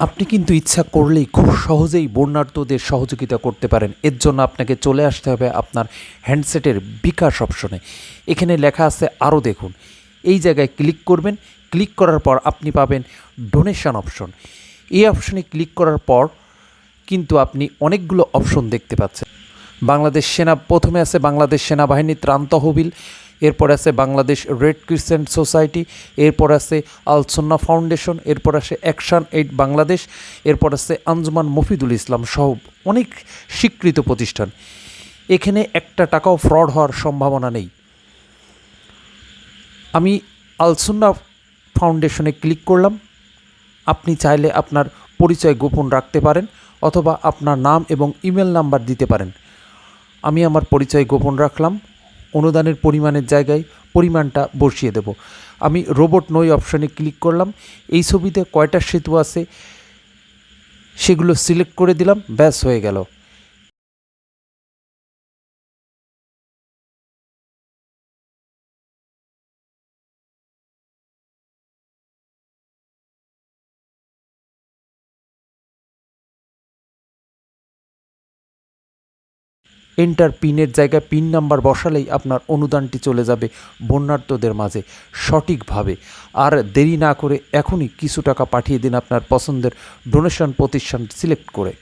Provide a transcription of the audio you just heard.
আপনি কিন্তু ইচ্ছা করলেই খুব সহজেই বন্যার্থদের সহযোগিতা করতে পারেন। এর জন্য আপনাকে চলে আসতে হবে আপনার হ্যান্ডসেটের বিকাশ অপশনে। এখানে লেখা আছে আরও দেখুন। এই জায়গায় ক্লিক করবেন। ক্লিক করার পর আপনি পাবেন ডোনেশন অপশন। এই অপশনে ক্লিক করার পর কিন্তু আপনি অনেকগুলো অপশন দেখতে পাচ্ছেন। বাংলাদেশ সেনা, প্রথমে আছে বাংলাদেশ সেনাবাহিনী ত্রাণ তহবিল। এরপর আছে বাংলাদেশ রেড ক্রিসেন্ট সোসাইটি এরপর আছে আলসন্না ফাউন্ডেশন এরপর আছে অ্যাকশন এইড বাংলাদেশ এরপর আছে আঞ্জুমান মফিদুল ইসলাম সহ অনেক স্বীকৃত প্রতিষ্ঠান। এখানে একটা টাকাও ফ্রড হওয়ার সম্ভাবনা নেই। আমি আলসুন্না ফাউন্ডেশনে ক্লিক করলাম। আপনি চাইলে আপনার পরিচয় গোপন রাখতে পারেন অথবা আপনার নাম এবং ইমেল নাম্বার দিতে পারেন। আমি আমার পরিচয় গোপন রাখলাম। অনুদানের পরিমাণের জায়গায় পরিমাণটা বসিয়ে দেব। আমি রোবট নই অপশানে ক্লিক করলাম। এই ছবিতে কয়টা সেতু আছে সেগুলো সিলেক্ট করে দিলাম। ব্যাস হয়ে গেল। এন্টার পিনের জায়গায় পিন নাম্বার বসালেই আপনার অনুদানটি চলে যাবে বন্যার্থদের মাঝে সঠিকভাবে। আর দেরি না করে এখনই কিছু টাকা পাঠিয়ে দিন আপনার পছন্দের ডোনেশন প্রতিষ্ঠান সিলেক্ট করে।